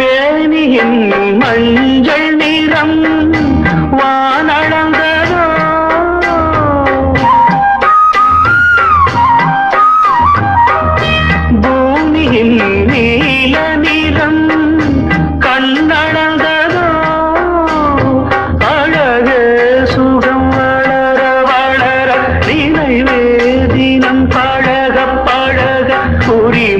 மேனியின் மஞ்சள் நிறம் வானளந்ததோ பூமியின் நீல நிறம் கண்ணளந்ததோ அழகே சுகம் வளர வளர நினைவே தினம் பழக பழக உரிமையில்